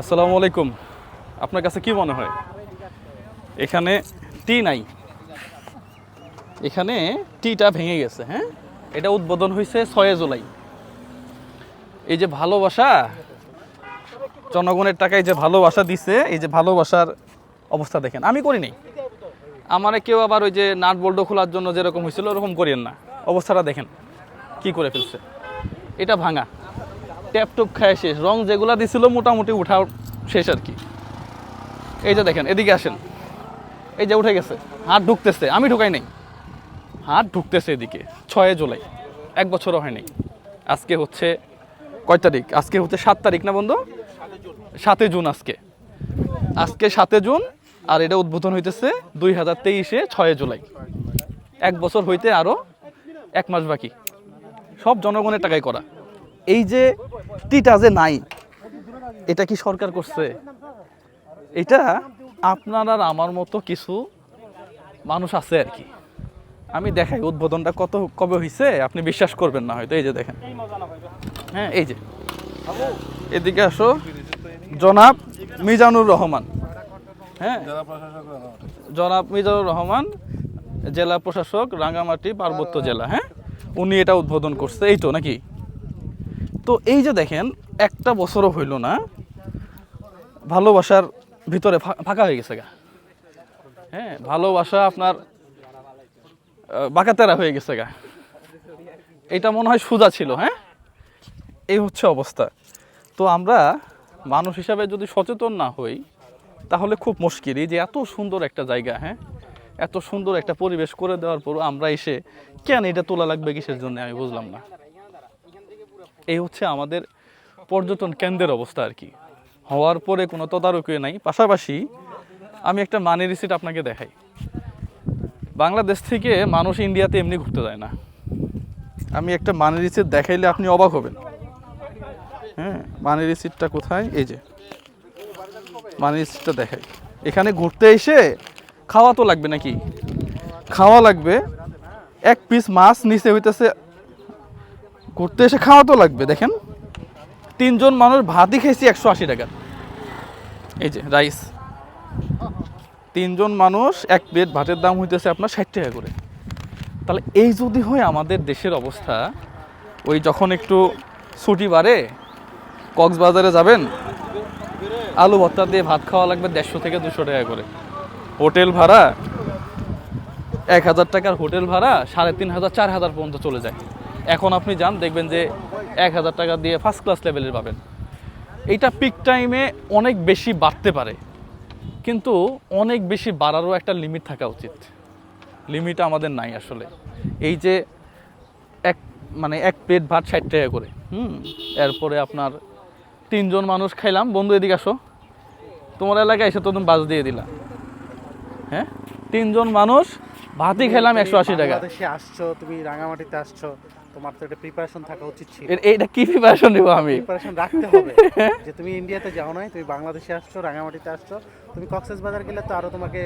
আসসালামু আলাইকুম। আপনার কাছে কি মনে হয়? এখানে টি নাই। এখানে টিটা ভেঙে গেছে হ্যাঁ? এটা উদ্বোধন হয়েছে ছয় জুলাই। এই যে ভালোবাসা, জনগণের টাকায় যে ভালোবাসা দিছে, এই যে ভালোবাসার অবস্থা দেখেন। আমি করি নাই। আমারে কেউ আবার ওই যে নাট বল্ট খোলার জন্য যেরকম হয়েছিল, ওরকম করিয়েন না। অবস্থাটা দেখেন, কি করে ফেলছে। এটা ভাঙা। ট্যাপ টুপ খায় শেষ। রং যেগুলা দিছিল মোটামুটি উঠা শেষ আর কি। এই যে দেখেন, এদিকে আসেন। এই যে উঠে গেছে। হাত ঢুকতেছে, আমি ঢুকাই নাই। হাত ঢুকতেছে এদিকে, ছয় জুলাই। এক বছরও হয়নি আজকে হচ্ছে কয় তারিখ? আজকে হচ্ছে সাত তারিখ না বন্ধু? সাতই জুন আজকে। আজকে সাতে জুন, আর এটা উদ্বোধন হইতেছে দুই হাজার তেইশে ছয় জুলাই। এক বছর হইতে আরও এক মাস বাকি। সব জনগণের টাকায় করা। এই যে টিটা যে নাই, এটা কি সরকার করছে? এটা আপনার আর আমার মতো কিছু মানুষ আছে আর কি। আমি দেখাই উদ্বোধনটা কত, কবে হয়েছে আপনি বিশ্বাস করবেন না হয়তো, এই যে দেখেন। হ্যাঁ এই যে। এদিকে আসো, জনাব মিজানুর রহমান। হ্যাঁ জনাব মিজানুর রহমান, জেলা প্রশাসক, রাঙ্গামাটি, পার্বত্য জেলা হ্যাঁ? উনি এটা উদ্বোধন করছে, এই তো নাকি? তো এই যে দেখেন, একটা বছরও হইল না, ভালোবাসার ভিতরে ফাঁকা হয়ে গেছে গা। হ্যাঁ ভালোবাসা আপনার বাঁকাতেরা হয়ে গেছে গা। এটা মনে হয় সোজা ছিল হ্যাঁ? এই হচ্ছে অবস্থা। তো আমরা মানুষ হিসাবে যদি সচেতন না হই, তাহলে খুব মুশকিল। এই যে এত সুন্দর একটা জায়গা হ্যাঁ? এত সুন্দর একটা পরিবেশ করে দেওয়ার পর আমরা এসে, কেন এটা তোলা লাগবে কিসের জন্য? আমি বুঝলাম না। এই হচ্ছে আমাদের পর্যটন কেন্দ্রের অবস্থা আর কি। হওয়ার পরে কোনো তদারকি নাই। পাশাপাশি আমি একটা মানি রিসিট আপনাকে দেখাই। বাংলাদেশ থেকে মানুষ ইন্ডিয়াতে এমনি ঘুরতে যায় না। আমি একটা মানি রিসিট দেখাইলে আপনি অবাক হবেন। হ্যাঁ মানি রিসিটটা কোথায়? এই যে। মানি রিসিটটা দেখাই। এখানে ঘুরতে এসে খাওয়া তো লাগবে নাকি? খাওয়া লাগবে। এক পিস মাছ নিচে হইতেছে ঘুরতে এসে খাওয়া তো লাগবে, দেখেন। তিনজন মানুষ ভাতই খেয়েছি একশো আশি টাকা। এই যে, রাইস। তিনজন মানুষ এক প্লেট ভাতের দাম হইতেছে আপনার ষাট টাকা করে। তাহলে এই যদি হয় আমাদের দেশের অবস্থা, ওই যখন একটু ছুটি বাড়ে, কক্সবাজারে যাবেন, আলু ভর্তা দিয়ে ভাত খাওয়া লাগবে দেড়শো থেকে দুশো টাকা করে। হোটেল ভাড়া এক হাজার টাকার হোটেল ভাড়া সাড়ে তিন হাজার, চার হাজার পর্যন্ত চলে যায়। এখন আপনি যান, দেখবেন যে এক হাজার টাকা দিয়ে ফার্স্ট ক্লাস লেভেলের পাবেন। এইটা পিক টাইমে অনেক বেশি বাড়তে পারে, কিন্তু অনেক বেশি বাড়ারও একটা লিমিট থাকা উচিত। লিমিট আমাদের নাই আসলে। এই যে এক মানে এক প্লেট ভাত ষাট টাকা করে, হুম, এরপরে আপনার তিনজন মানুষ খাইলাম। বন্ধু, এদিকে আসো। তোমার এলাকায় এসে তো তুমি বাস দিয়ে দিলাম হ্যাঁ? তিনজন মানুষ ভাতই খেলাম একশো আশি টাকা। আসছো, তুমি রাঙামাটিতে আসছো তোমার তো একটা প্রিপারেশন থাকা উচিত ছিল। এইটা কি প্রিপারেশন নেব আমি? প্রিপারেশন রাখতে হবে। যে তুমি ইন্ডিয়াতে যাও নাই তুমি বাংলাদেশে আসছো রাঙামাটিতে আসছো তুমি কক্সেস বাজার গেলে তো আরও তোমাকে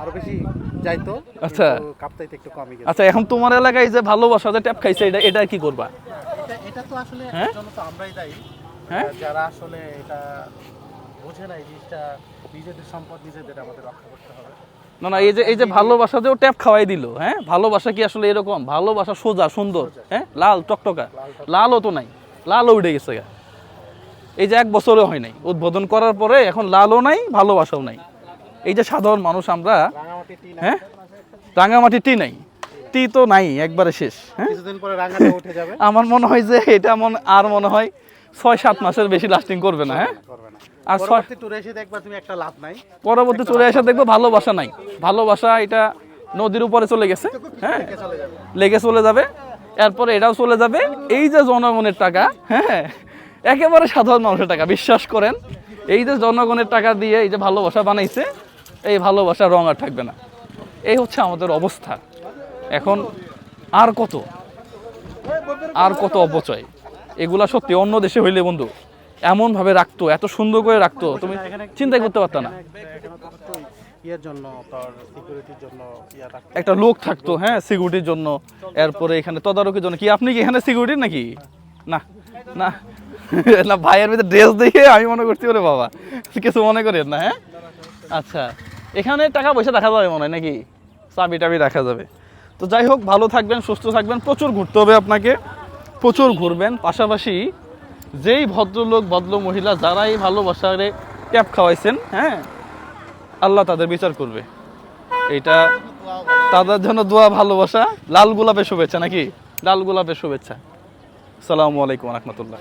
আরও বেশি যাইতো আচ্ছা। কাপ্তাইতে একটু কমই গেছে। আচ্ছা এখন তোমার এলাকায় যে ভালোবাসা যে ট্যাপ খাইছে এটা এটা কি করবা? এটা- এটা তো আসলে হ্যাঁ? তো আমরাই দায়ী। হ্যাঁ? যারা আসলে এটা বোঝে না এই জিনিসটা নিজেদের সম্পদ নিজেদের আমাদের রক্ষা করতে হবে। না না এই যে এই যে ভালোবাসা যে ও ট্যাপ খাওয়াই দিল হ্যাঁ? ভালোবাসা কি আসলে এরকম? ভালোবাসা সোজা সুন্দর হ্যাঁ? লাল টকটকা। লালও তো নাই। লালও উঠে গেছে গা। এই যে এক বছরও হয় নাই। উদ্বোধন করার পরে এখন লালও নাই ভালোবাসাও নাই। এই যে সাধারণ মানুষ আমরা হ্যাঁ? রাঙামাটি টি নাই। টি তো নাই একবারে শেষ হ্যাঁ? আমার মনে হয় যে এটা মনে আর মনে হয় ছয় সাত মাসের বেশি লাস্টিং করবে না হ্যাঁ? আর পরবর্তী ট্যুরে এসে দেখবা তুমি একটা লাভ নাই। পরবর্তী চলে এসে দেখব ভালোবাসা নাই। ভালোবাসা এটা নদীর উপরে চলে গেছে হ্যাঁ? লেগে চলে যাবে। এরপরে এটাও চলে যাবে। এই যে জনগণের টাকা হ্যাঁ? একেবারে সাধারণ মানুষের টাকা বিশ্বাস করেন। এই যে জনগণের টাকা দিয়ে এই যে ভালোবাসা বানাইছে এই ভালোবাসা রং আর থাকবে না। এই হচ্ছে আমাদের অবস্থা। এখন আর কত? আর কত অপচয়? এগুলা সত্যি অন্য দেশে হইলে বন্ধু এমন ভাবে রাখতো এত সুন্দর করে রাখতো তুমি চিন্তাই করতে পারতো না। একটু ইয়ের জন্য সিকিউরিটির জন্য একটা লোক থাকতো হ্যাঁ সিকিউরিটির জন্য। এরপরে এখানে তদারকির জন্য। কি আপনি কি এখানে সিকিউরিটি নাকি? না না। না ভাইয়ের ভিতরে ড্রেস দেখে আমি মনে করছি ওরে বাবা কিছু মনে করেন না হ্যাঁ? আচ্ছা এখানে টাকা পয়সা দেখা যাবে মনে হয় নাকি? চাবি টাবি রাখা যাবে। তো যাই হোক ভালো থাকবেন সুস্থ থাকবেন প্রচুর ঘুরতে হবে আপনাকে প্রচুর ঘুরবেন। পাশাপাশি যেই ভদ্রলোক ভদ্র মহিলা যারাই ভালোবাসারে ট্যাপ খাওয়াইছেন হ্যাঁ আল্লাহ তাদের বিচার করবে। এটা তাদের জন্য দোয়া, ভালোবাসা। লাল গোলাপের শুভেচ্ছা নাকি? লাল গোলাপের শুভেচ্ছা। সালামু আলাইকুম রহমতুল্লাহ।